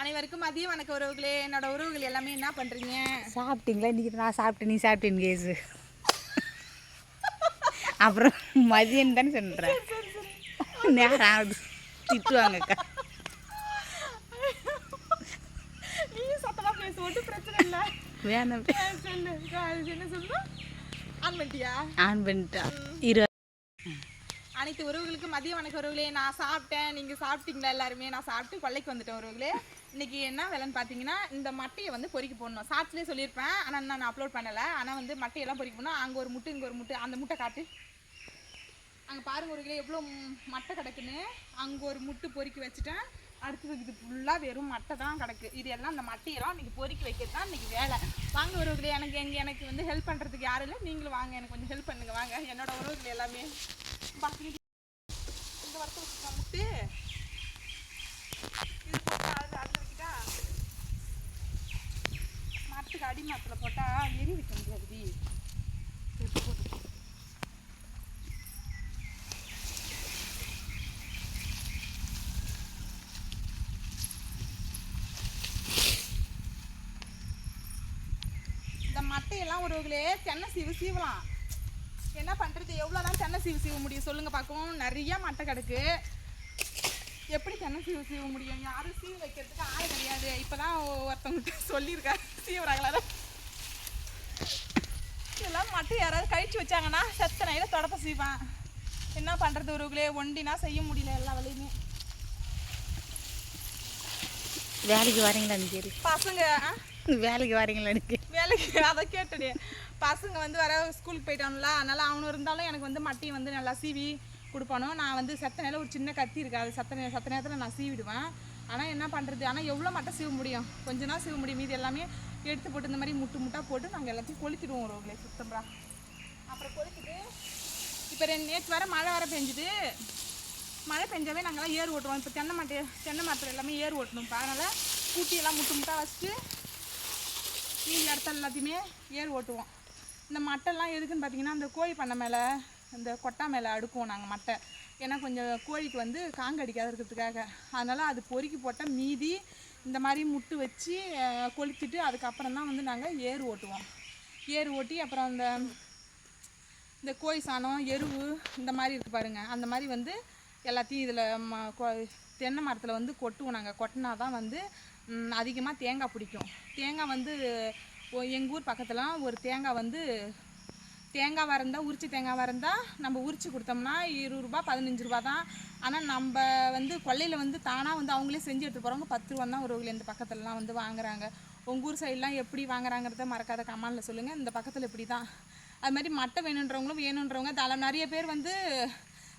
அனைவருக்கும் மதிய வணக்க உறவுகளே. என்னோட உறவுகள் எல்லாமே என்ன பண்றீங்க? சாப்பிட்டீங்களா? இன்னைக்கு நான் சாப்பிட்டேன். நீ சாப்பிட்டேன் கேஸு அப்புறம் மதியம் தானே சொல்கிறேன் நேரம் ஆகுது. திட்டுவாங்கக்கா வேணாம். ஆன் பண்ணிட்டியா? ஆன் பண்ணிட்டா. இரு. அனைத்து உறவுகளுக்கும் மதிய வணக்க உறவுகளே. நான் சாப்பிட்டேன். நீங்கள் சாப்பிட்டீங்களா எல்லாருமே? நான் சாப்பிட்டு கொள்ளைக்கு வந்துட்டேன் உறவுகளே. இன்னைக்கு என்ன வேலைன்னு பார்த்தீங்கன்னா இந்த மட்டையை வந்து பொறுக்கி போடணும். ஷார்ட்ஸ்லேயே சொல்லியிருப்பேன். ஆனால் நான் அப்லோட் பண்ணலை. ஆனால் வந்து மட்டையெல்லாம் பொறிக்க போடணும். அங்கே ஒரு முட்டை இங்கே ஒரு முட்டை. அந்த முட்டை காட்டு. அங்கே பாருங்க உறவுகளே எவ்வளோ மட்டை கிடக்குன்னு. அங்கே ஒரு முட்டு பொறுக்கி வச்சுட்டேன். அடுத்தது இது ஃபுல்லாக வெறும் மட்டை தான் கிடக்கு. இது எல்லாம் அந்த மட்டையெல்லாம் இன்றைக்கி பொறுக்கி வைக்கிறது தான் இன்றைக்கி வேலை. வாங்க உறவுகளே எனக்கு எங்கே எனக்கு வந்து ஹெல்ப் பண்ணுறதுக்கு யாரும் இல்லை. நீங்களும் வாங்க. எனக்கு கொஞ்சம் ஹெல்ப் பண்ணுங்க. வாங்க. என்னோடய உறவுகள் எல்லாமே. இந்த வரத்தை வச்சுக்கலாம் முட்டு இது போட்டு அது அதில் வைக்கிட்டா மரத்துக்கு அடி மரத்தில் போட்டால் எரி வைக்க முடியாது போட்டு இந்த மட்டையெல்லாம் உறவுகளே தென்னை சீவு சீவலாம். என்ன பண்ணுறது எவ்வளோதான் தென்னை சீவு சீவ முடியும். சொல்லுங்க பார்க்கும் நிறைய மட்டை கிடக்கு. எப்படி தென்னை சீவு சீவ முடியும்? யாரும் சீவு வைக்கிறதுக்கு ஆள் கிடையாது. இப்போ தான் ஒருத்தவங்கிட்ட சொல்லியிருக்காரு சீவுறாங்களா இதெல்லாம் மட்டை யாராவது கழிச்சு வச்சாங்கன்னா செத்த நையில் தொடப்ப சீவான். என்ன பண்ணுறது உறவுகளே ஒண்டினா செய்ய முடியல எல்லா வேலையுமே. வேலைக்கு வரீங்களான்னு சரி பசங்க ஆ? வேலைக்கு வரீங்களா எனக்கு? வேலைக்கு அதை கேட்டுடு பசங்க வந்து வர ஸ்கூலுக்கு போயிட்டான்ல அதனால அவனு இருந்தாலும் எனக்கு வந்து மட்டையும் வந்து நல்லா சீவி கொடுப்பானோ? நான் வந்து செத்த நேரம் ஒரு சின்ன கத்தி இருக்கு. அது சத்த நே சத்த நேரத்தில் நான் சீவிடுவேன். ஆனால் என்ன பண்ணுறது ஆனால் எவ்வளோ மட்டும் சீவ முடியும்? கொஞ்ச நாள் சீவ முடியும். மீதி எல்லாமே எடுத்து போட்டு இந்த மாதிரி முட்டு முட்டாக போட்டு நாங்கள் எல்லாத்தையும் கொளுத்திடுவோம் ரோகிலே சுத்தம்ரா அப்புறம் கொளுத்திட்டு இப்போ ரெண்டு நேற்று வர மழை வர பெஞ்சுது. மழை பெஞ்சாவே நாங்கள்லாம் ஏர் ஓட்டுவோம். இப்போ தென்னை மட்டை தென்னை மரத்தில் எல்லாமே ஏர் ஓட்டணும்ப்பா. அதனால் கூட்டியெல்லாம் முட்டு முட்டாக வச்சுட்டு மீதி இடத்துல எல்லாத்தையுமே ஏர் ஓட்டுவோம். இந்த மட்டைலாம் எதுக்குன்னு பார்த்தீங்கன்னா அந்த கோழி பண்ணை மேலே இந்த கொட்டா மேலே அடுக்குவோம் நாங்கள் மட்டை. ஏன்னா கொஞ்சம் கோழிக்கு வந்து காங்கடிக்காத இருக்கிறதுக்காக. அதனால் அது பொறுக்கி போட்டால் மீதி இந்த மாதிரி முட்டு வச்சு கொளுத்திட்டு அதுக்கப்புறம் தான் வந்து நாங்கள் ஏர் ஓட்டுவோம். ஏர் ஓட்டி அப்புறம் அந்த இந்த கோழி சாணம் எருவு இந்த மாதிரி இருக்குது பாருங்கள் அந்த மாதிரி வந்து எல்லாத்தையும் இதில் தென்னை மரத்தில் வந்து கொட்டுவோம் நாங்கள் கொட்டினா தான் வந்து அதிகமாக தேங்காய் பிடிக்கும். தேங்காய் வந்து எங்கள் ஊர் பக்கத்துலலாம் ஒரு தேங்காய் வந்து தேங்காய் வரந்தா உரிச்சி தேங்காய் வரந்தா நம்ம உரிச்சு கொடுத்தோம்னா இருபது ரூபா பதினஞ்சு ரூபா தான். ஆனால் நம்ம வந்து கொல்லையில் வந்து தானாக வந்து அவங்களே செஞ்சு எடுத்து போகிறவங்க பத்து ரூபா தான் ஒரு இந்த பக்கத்துலலாம் வந்து வாங்குறாங்க. உங்கள் ஊர் சைட்லாம் எப்படி வாங்குறாங்கிறத மறக்காத கமானில் சொல்லுங்கள் இந்த பக்கத்தில் இப்படி தான் அது மாதிரி மட்டை வேணுன்றவங்களும் வேணுன்றவங்க தலை நிறைய பேர் வந்து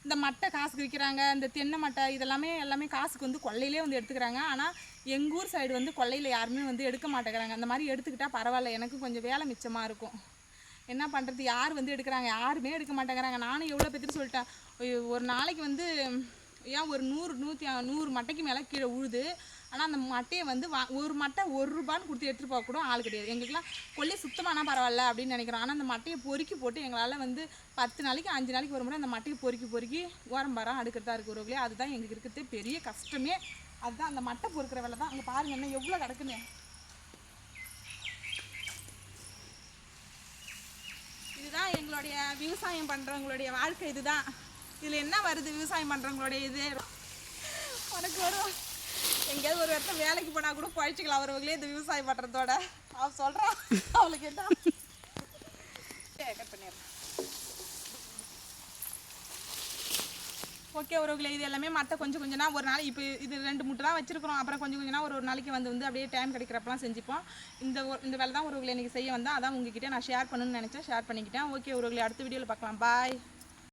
இந்த மட்டை காசுக்கு விற்கிறாங்க இந்த தென்னை மட்டை இதெல்லாமே எல்லாமே காசுக்கு வந்து கொள்ளையிலே வந்து எடுத்துக்கிறாங்க. ஆனால் எங்கள் ஊர் சைடு வந்து கொள்ளையில் யாருமே வந்து எடுக்க மாட்டேங்கிறாங்க. அந்த மாதிரி எடுத்துக்கிட்டால் பரவாயில்ல. எனக்கு கொஞ்சம் வேலை மிச்சமாக இருக்கும். என்ன பண்ணுறது யார் வந்து எடுக்கிறாங்க? யாருமே எடுக்க மாட்டேங்கிறாங்க. நானும் எவ்வளோ பேர்த்துட்டு சொல்லிட்டேன். ஐயோ, ஒரு நாளைக்கு வந்து ஏன் ஒரு நூறு நூற்றி நூறு மட்டைக்கு மேலே கீழே உழுது ஆனால் அந்த மட்டையை வந்து வா ஒரு மட்டை ஒரு ரூபான்னு கொடுத்து எடுத்துகிட்டு போக கூட ஆள் கிடையாது. எங்களுக்குலாம் கொல்லை சுத்தமானா பரவாயில்ல அப்படின்னு நினைக்கிறோம். ஆனால் அந்த மட்டையை பொறுக்கி போட்டு எங்களால் வந்து பத்து நாளைக்கு அஞ்சு நாளைக்கு ஒரு முறை அந்த மட்டையை பொறுக்கி பொறுக்கி ஓரம் பரம் அடுக்கிறதா இருக்கு ஒருவர்களே அதுதான் எங்களுக்கு இருக்கிறது பெரிய கஷ்டமே. அதுதான் அந்த மட்டை பொறுக்கிற வேலை தான். அங்கே பாருங்க என்ன எவ்வளோ கிடக்குன்னு. இதுதான் எங்களுடைய விவசாயம் பண்ணுறவங்களுடைய வாழ்க்கை இதுதான். இதில் என்ன வருது விவசாயம் பண்ணுறவங்களுடைய இது? உனக்கு வரும் எங்கேயாவது ஒரு இடத்துல வேலைக்கு போனால் கூட பழிச்சிக்கலாம். அவர்களே இந்த விவசாயம் பண்ணுறதோட அவ சொல்கிறான் அவளுக்கு என்ன? கட் பண்ணிடுறேன். ஓகே உறவுகளே இது எல்லாமே மற்ற கொஞ்சம் கொஞ்சம்னா ஒரு நாள் இப்போ இது ரெண்டு முட்டை தான் வச்சிருக்கிறோம். அப்புறம் கொஞ்சம் கொஞ்சம்னா ஒரு ஒரு நாளைக்கு வந்து வந்து அப்படியே டைம் கிடைக்கிறப்பலாம் செஞ்சுப்போம். இந்த ஒரு- இந்த வேலை தான் உறவுகளை இன்றைக்கி செய்ய வந்தால் அதான் உங்ககிட்ட நான் ஷேர் பண்ணணும்னு நினச்சேன். ஷேர் பண்ணிக்கிட்டேன். ஓகே உறவுகளை அடுத்த வீடியோவில் பார்க்கலாம். பாய்